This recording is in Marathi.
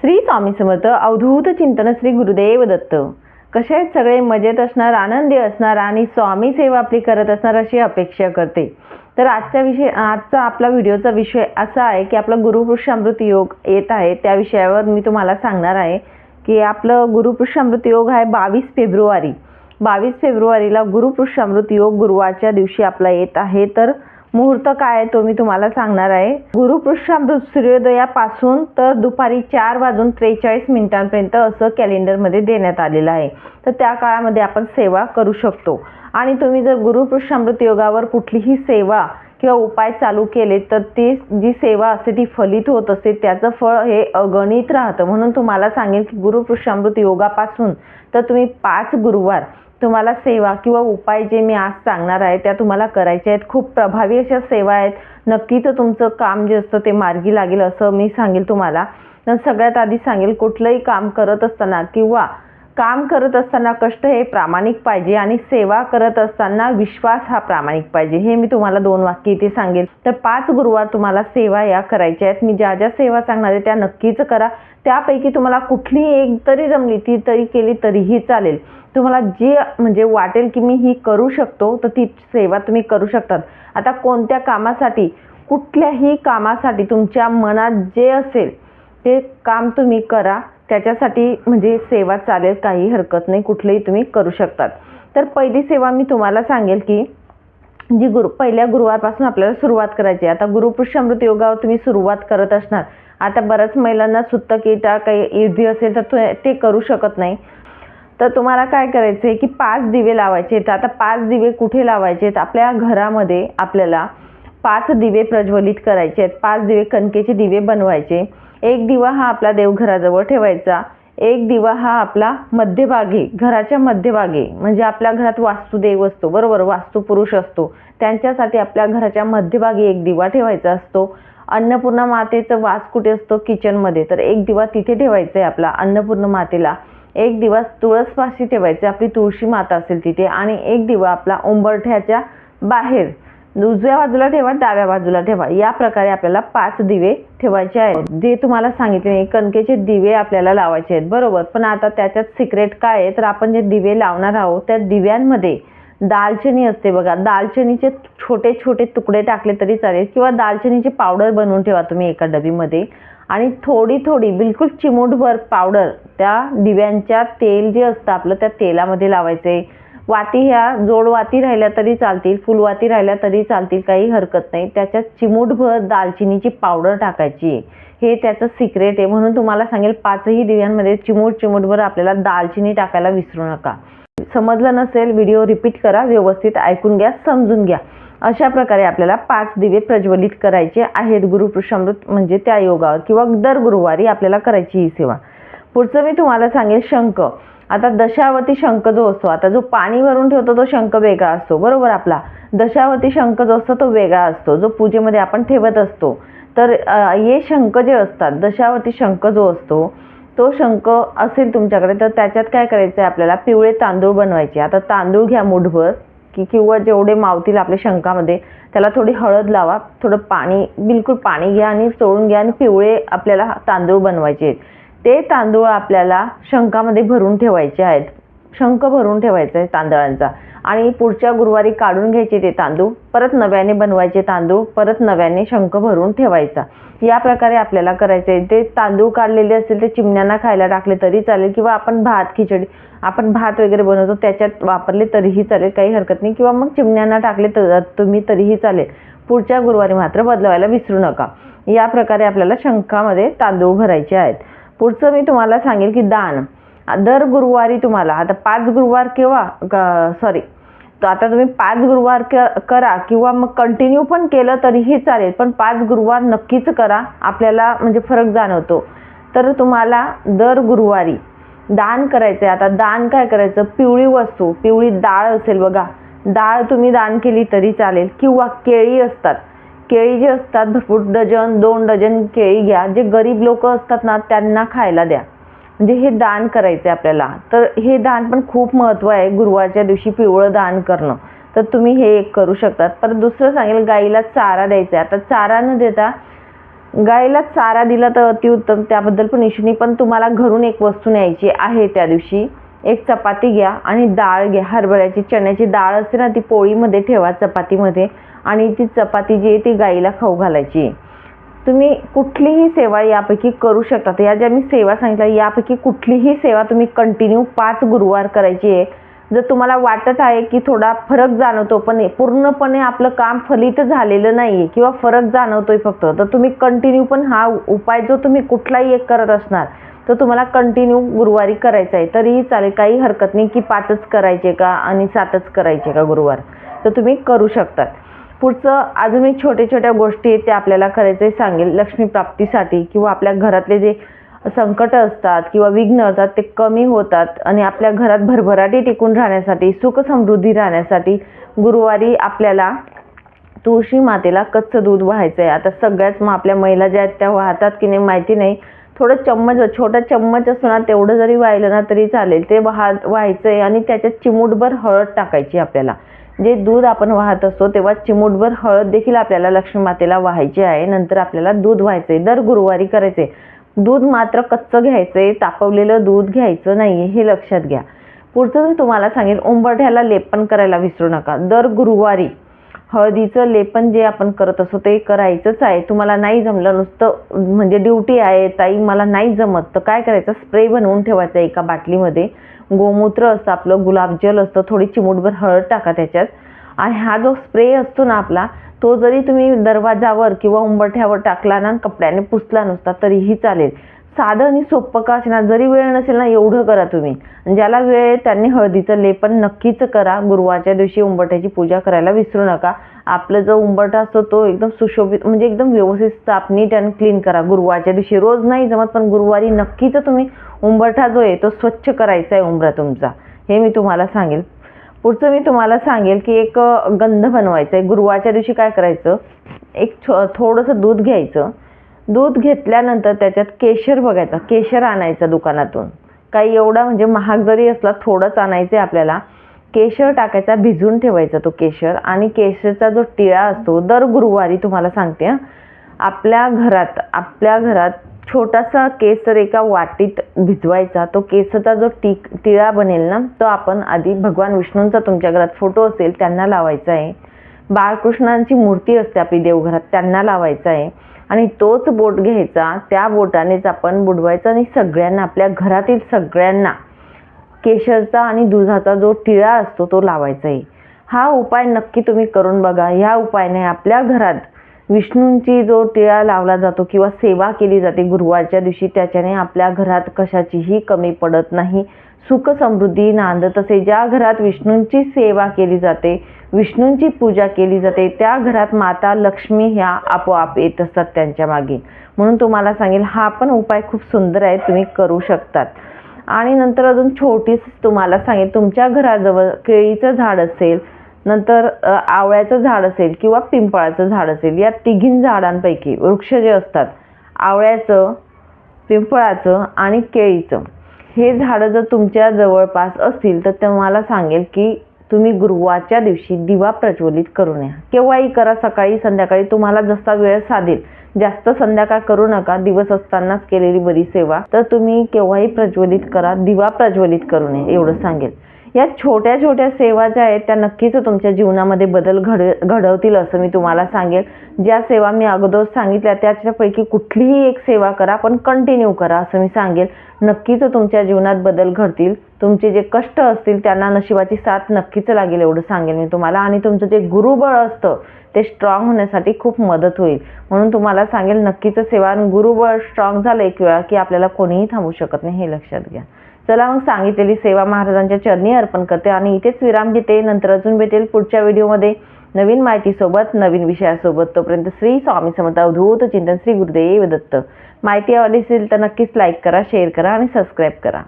श्री स्वामी समर्थ अवधूत चिंतन श्री गुरुदेव दत्त. कसे आहेत सगळे? मजेत असणार आनंदी असणार आणि स्वामी सेवा आपली करत असणार अशी अपेक्षा करते. तर आजच्या विषय आजचा आपला व्हिडिओचा विषय असा आहे की आपला गुरुपुरुषामृत योग येत आहे त्या विषयावर मी तुम्हाला सांगणार आहे की आपलं गुरुपुरुषामृत योग आहे बावीस फेब्रुवारी. बावीस फेब्रुवारीला गुरुपुरुषामृत योग गुरुवारच्या दिवशी आपला येत आहे. तर मुहूर्त काय आहे तो मी तुम्हाला सांगणार आहे. गुरुपुरुषामृत सूर्योदयापासून तर दुपारी चार वाजून त्रेचाळीस मिनिटांपर्यंत असं कॅलेंडरमध्ये देण्यात आलेलं आहे. तर त्या काळामध्ये आपण सेवा करू शकतो. आणि तुम्ही जर गुरुपृष्ठामृत योगावर कुठलीही सेवा किंवा उपाय चालू केले तर ती जी सेवा असते ती फलित होत असते. त्याचं फळ हे अगणित राहतं. म्हणून तुम्हाला सांगेल की गुरुपृष्ठामृत योगापासून तर तुम्ही पाच गुरुवार तुम्हाला सेवा किंवा उपाय जे मी आज सांगणार आहे त्या तुम्हाला करायच्या आहेत. खूप प्रभावी अशा सेवा आहेत. नक्कीच तुमचं काम जे असतं ते मार्गी लागेल असं मी सांगेल तुम्हाला. तर सगळ्यात आधी सांगेल कुठलंही काम करत असताना किंवा काम करत असताना कष्ट हे प्रामाणिक पाहिजे आणि सेवा करत असताना विश्वास हा प्रामाणिक पाहिजे. हे मी तुम्हाला दोन वाक्य इथे सांगेल. तर पाच गुरुवार तुम्हाला सेवा या करायच्या आहेत. मी ज्या ज्या सेवा सांगणार आहे त्या नक्कीच करा. त्यापैकी तुम्हाला कुठलीही एक तरी जमली ती तरी केली तरीही चालेल. तुम्हाला जे म्हणजे वाटेल की मी ही करू शकतो तर ती सेवा तुम्ही करू शकतात. आता कोणत्या कामासाठी कुठल्याही कामासाठी तुमच्या मनात जे असेल ते काम तुम्ही करा. त्याच्यासाठी म्हणजे सेवा चालेल काही हरकत नाही कुठलंही तुम्ही करू शकतात. तर पहिली सेवा मी तुम्हाला सांगेल की जी गुरु पहिल्या गुरुवारपासून आपल्याला सुरुवात करायची आहे. आता गुरुपुरुषामृत योगावर तुम्ही सुरुवात करत असणार. आता बऱ्याच महिलांना सुत्त किटा काही इझी असेल तर ते- ते करू शकत नाही. तर तुम्हाला काय करायचं आहे की पाच दिवे लावायचे आहेत. आता पाच दिवे कुठे लावायचे आहेत? आपल्या घरामध्ये आपल्याला पाच दिवे प्रज्वलित करायचे आहेत. पाच दिवे कणकेचे दिवे बनवायचे. एक दिवा हा आपला देवघराजवळ ठेवायचा. एक दिवा हा आपला मध्यभागी घराच्या मध्यभागी म्हणजे आपल्या घरात वास्तुदेव असतो बरोबर? वास्तुपुरुष असतो. त्यांच्यासाठी आपल्या घराच्या मध्यभागी एक दिवा ठेवायचा असतो. अन्नपूर्णा मातेचं वास कुठे असतो? किचनमध्ये. तर एक दिवा तिथे ठेवायचा आहे आपला अन्नपूर्ण मातेला. एक दिवस तुळसपाशी ठेवायचे आपली तुळशी माता असेल तिथे. आणि एक दिवा आपला उंबरठ्याच्या बाहेर. उजव्या बाजूला ठेवा डाव्या बाजूला ठेवा. या प्रकारे आपल्याला पाच दिवे ठेवायचे आहेत. जे तुम्हाला सांगितले कणकेचे दिवे आपल्याला लावायचे आहेत. बरोबर. पण आता त्याच्यात सिक्रेट काय आहे? तर आपण जे दिवे लावणार आहोत त्या दिव्यांमध्ये दालचिनी असते बघा. दालचिनीचे छोटे छोटे तुकडे टाकले तरी चालेल किंवा दालचिनीची पावडर बनवून ठेवा तुम्ही एका डबीमध्ये. आणि थोडी थोडी बिलकुल चिमूटभर पावडर त्या दिव्यांच्या तेल जे असतं आपलं त्या तेलामध्ये लावायचे. वाती ह्या जोडवाती राहिल्या तरी चालतील फुलवाती राहिल्या तरी चालतील काही हरकत नाही. त्याच्यात चिमूटभर दालचिनीची पावडर टाकायची. हे त्याचं सिक्रेट आहे. म्हणून तुम्हाला सांगेल पाचही दिव्यांमध्ये चिमूट चिमूटभर आपल्याला दालचिनी टाकायला विसरू नका. समजलं नसेल व्हिडिओ रिपीट करा व्यवस्थित ऐकून घ्या समजून घ्या. अशा प्रकारे आपल्याला पाच दिवे प्रज्वलित करायचे आहेत. गुरुपुरुषामृत म्हणजे त्या योगावर किंवा दर गुरुवारी आपल्याला करायची ही सेवा. पुढचं मी तुम्हाला सांगेल शंख. आता दशावरती शंख जो असतो आता जो पाणी भरून ठेवतो तो शंख वेगळा असतो बरोबर आपला? दशावरती शंख जो असतो तो वेगळा असतो जो पूजेमध्ये आपण ठेवत असतो. तर हे शंख जे असतात दशावरती शंख जो असतो तो शंख असेल तुमच्याकडे तर त्याच्यात काय करायचं आहे आपल्याला? पिवळे तांदूळ बनवायचे. आता तांदूळ घ्या मुठभर की किंवा जेवढे मावतील आपल्या शंखामध्ये त्याला थोडी हळद लावा थोडं पाणी बिलकुल पाणी घ्या आणि चोळून घ्या आणि पिवळे आपल्याला तांदूळ बनवायचे आहेत. ते तांदूळ आपल्याला शंखामध्ये भरून ठेवायचे आहेत. शंख भरून ठेवायचा आहे तांदळांचा. आणि पुढच्या गुरुवारी काढून घ्यायचे ते तांदूळ परत नव्याने बनवायचे तांदूळ परत नव्याने शंख भरून ठेवायचा. या प्रकारे आपल्याला करायचे आहे. ते तांदूळ काढलेले असतील ते चिमण्यांना खायला टाकले तरी चालेल किंवा आपण भात खिचडी आपण भात वगैरे बनवतो त्याच्यात वापरले तरीही चालेल काही हरकत नाही. किंवा मग चिमण्यांना टाकले तर तुम्ही तरीही चालेल. पुढच्या गुरुवारी मात्र बदलवायला विसरू नका. या प्रकारे आपल्याला शंखामध्ये तांदूळ भरायचे आहेत. पुढचं मी तुम्हाला सांगेल की दान. दर गुरुवारी तुम्हाला आता पाच गुरुवार किंवा सॉरी तर आता तुम्ही पाच गुरुवार क- करा किंवा मग कंटिन्यू पण केलं तरीही चालेल पण पाच गुरुवार नक्कीच करा. आपल्याला म्हणजे फरक जाणवतो. तर तुम्हाला दर गुरुवारी दान करायचं आहे आता दान काय करायचं? पिवळी वस्तू पिवळी डाळ असेल बघा. डाळ तुम्ही दान केली तरी चालेल. किंवा केळी असतात. केळी जे असतात भरपूर डजन दोन डजन केळी घ्या. जे गरीब लोक असतात ना त्यांना खायला द्या. म्हणजे हे दान करायचं आहे आपल्याला. तर हे दान पण खूप महत्त्व आहे. गुरुवारच्या दिवशी पिवळं दान करणं. तर तुम्ही हे एक करू शकतात. परत दुसरं सांगेल गाईला चारा द्यायचा आहे आता चारा न देता गाईला चारा दिला तर अतिउत्तम. त्याबद्दल पण इशू पण तुम्हाला घरून एक वस्तू न्यायची आहे त्या दिवशी. एक चपाती घ्या आणि डाळ घ्या. हरभऱ्याची चण्याची डाळ असते ना ती पोळीमध्ये ठेवा चपातीमध्ये. आणि ती चपाती जी आहे ती गाईला खाऊ घालायची. आहे. तुम्ही कुठलीही सेवा यापैकी करू शकता. या ज्या मी सेवा सांगितल्या यापैकी कुठलीही सेवा तुम्ही कंटिन्यू पाच गुरुवार करायची आहे. जर तुम्हाला वाटत आहे की थोडा फरक जाणवतो पण पूर्णपणे आपलं काम फलित झालेलं नाही आहे किंवा फरक जाणवतोय फक्त तर तुम्ही कंटिन्यू पण हा उपाय जो तुम्ही कुठलाही एक करत असणार तर तुम्हाला कंटिन्यू गुरुवारी करायचा आहे. तरीही चालेल काही हरकत नाही की पाचच करायचे का आणि सातच करायचे का गुरुवार. तर तुम्ही करू शकतात. पुढचं अजूनही छोट्या छोट्या गोष्टी आहेत त्या आपल्याला करायचे सांगेल. लक्ष्मी प्राप्तीसाठी किंवा आपल्या घरातले जे संकट असतात किंवा विघ्न असतात ते कमी होतात आणि आपल्या घरात भरभराटी टिकून राहण्यासाठी सुख समृद्धी राहण्यासाठी गुरुवारी आपल्याला तुळशी मातेला कच्चं दूध व्हायचं आहे आता सगळ्याच मग आपल्या महिला ज्या आहेत त्या वाहतात की नाही माहिती नाही. थोडं चम्मच छोटा चम्मच असतो ना तेवढं जरी वाहिलं ना तरी चालेल. ते वाह व्हायचं आहे आणि त्याच्यात चिमूटभर हळद टाकायची आपल्याला. जे दूध आपण वाहत असतो तेव्हा चिमूटभर हळद देखील आपल्याला लक्ष्मी मातेला व्हायची आहे. नंतर आपल्याला दूध व्हायचं आहे दर गुरुवारी करायचे दूध मात्र कच्चं घ्यायचंय. तापवलेलं दूध घ्यायचं नाही हे लक्षात घ्या. पुढचं मी तुम्हाला सांगेन उंबरठ्याला लेपन करायला विसरू नका. दर गुरुवारी हळदीचं लेपन जे आपण करत असतो ते करायचंच आहे. तुम्हाला नाही जमलं नुसतं म्हणजे ड्युटी आहे ताई मला नाही जमत. तर काय करायचं? स्प्रे बनवून ठेवायचा एका बाटलीमध्ये. गोमूत्र असतं आपलं गुलाबजल असतं थोडी चिमूटभर हळद टाका त्याच्यात. आणि हा जो स्प्रे असतो ना आपला तो जरी तुम्ही दरवाजावर किंवा उंबरठ्यावर टाकला ना कपड्याने पुसला नुसता तरीही चालेल. साधं आणि सोपं का असेना जरी वेळ नसेल ना एवढं करा तुम्ही. ज्याला वेळ आहे त्यांनी हळदीचं लेपन नक्कीच करा. गुरुवारच्या दिवशी उंबरठ्याची पूजा करायला विसरू नका. आपलं जो उंबरठा असतो तो एकदम सुशोभित म्हणजे एकदम व्यवस्थित साफ नीट आणि क्लीन करा. गुरुवारच्या दिवशी रोज नाही जमत पण गुरुवारी नक्कीच तुम्ही उंबरठा जो आहे तो स्वच्छ करायचा आहे उंबरा तुमचा. हे मी तुम्हाला सांगेल. पुढचं मी तुम्हाला सांगेल की एक गंध बनवायचा आहे. गुरुवारच्या दिवशी काय करायचं? एक छो थोडंसं दूध घ्यायचं. दूध घेतल्यानंतर त्याच्यात केशर बघायचा. केशर आणायचा दुकानातून. काही एवढा म्हणजे महाग जरी असला थोडंच आणायचं आहे आपल्याला. केशर टाकायचा भिजून ठेवायचा तो केशर. आणि केशरचा जो टिळा असतो दर गुरुवारी तुम्हाला सांगते हं. आपल्या घरात आपल्या घरात छोटासा केसर एका वाटीत भिजवायचा. तो केसरचा जो टी टिळा बनेल ना तो आपण आधी भगवान विष्णूंचा तुमच्या घरात फोटो असेल त्यांना लावायचा आहे. बाळकृष्णांची मूर्ती असते आपली देवघरात त्यांना लावायचा आहे. आणि तोच बोट घ्यायचा त्या बोटानेच आपण बुडवायचा आणि सगळ्यांना आपल्या घरातील सगळ्यांना केशरचा आणि दुधाचा जो टिळा असतो तो लावायचा आहे हा उपाय नक्की तुम्ही करून बघा. ह्या उपायाने आपल्या घरात विष्णूंची जो टिळा लावला जातो किंवा सेवा केली जाते गुरुवारच्या दिवशी त्याच्याने आपल्या घरात कशाचीही कमी पडत नाही. सुख समृद्धी नांदत असे ज्या घरात विष्णूंची सेवा केली जाते विष्णूंची पूजा केली जाते त्या घरात माता लक्ष्मी ह्या आपोआप येत असतात त्यांच्या मागे. म्हणून तुम्हाला सांगेल हा पण उपाय खूप सुंदर आहे तुम्ही करू शकतात. आणि नंतर अजून छोटीच तुम्हाला सांगेल तुमच्या घराजवळ केळीचं झाड असेल नंतर आवळ्याचं झाड असेल किंवा पिंपळाचं झाड असेल या तिघीन झाडांपैकी वृक्ष जे असतात आवळ्याचं पिंपळाचं आणि केळीचं हे झाडं जर तुमच्या जवळपास असतील तर तुम्हाला सांगेल की तुम्ही गुरुवारच्या दिवशी दिवा प्रज्वलित करून या केव्हाही करा सकाळी संध्याकाळी तुम्हाला जसा वेळ साधेल. जास्त संध्याकाळ करू नका दिवस असतानाच केलेली बरी सेवा. तर तुम्ही केव्हाही प्रज्वलित करा दिवा प्रज्वलित करू नये एवढं सांगेल. या छोट्या छोट्या सेवा ज्या आहेत त्या नक्कीच तुमच्या जीवनामध्ये बदल घड घडवतील असं मी तुम्हाला सांगेल. ज्या सेवा मी अगोदर सांगितल्या त्याच्यापैकी कुठलीही एक सेवा करा पण कंटिन्यू करा असं मी सांगेल. नक्कीच तुमच्या जीवनात बदल घडतील. तुमचे जे कष्ट असतील त्यांना नशिबाची साथ नक्कीच लागेल एवढं सांगेल मी तुम्हाला. आणि तुमचं जे गुरुबळ असतं ते स्ट्रॉंग होण्यासाठी खूप मदत होईल. म्हणून तुम्हाला सांगेल नक्कीच सेवा आणि गुरुबळ स्ट्रॉंग झालं एक वेळा की आपल्याला कोणीही थांबू शकत नाही हे लक्षात घ्या. चला मग सांगितलेली सेवा महाराजांच्या चरणी अर्पण करते आणि इथेच विराम घेते. नंतर अजून भेटेल पुढच्या व्हिडिओमध्ये नवीन माहितीसोबत नवीन विषयासोबत. तोपर्यंत श्री स्वामी समर्थ अवधूत चिंतन श्री गुरुदेव दत्त. माहिती आवडली असेल तर नक्कीच लाईक करा शेअर करा आणि सबस्क्राईब करा.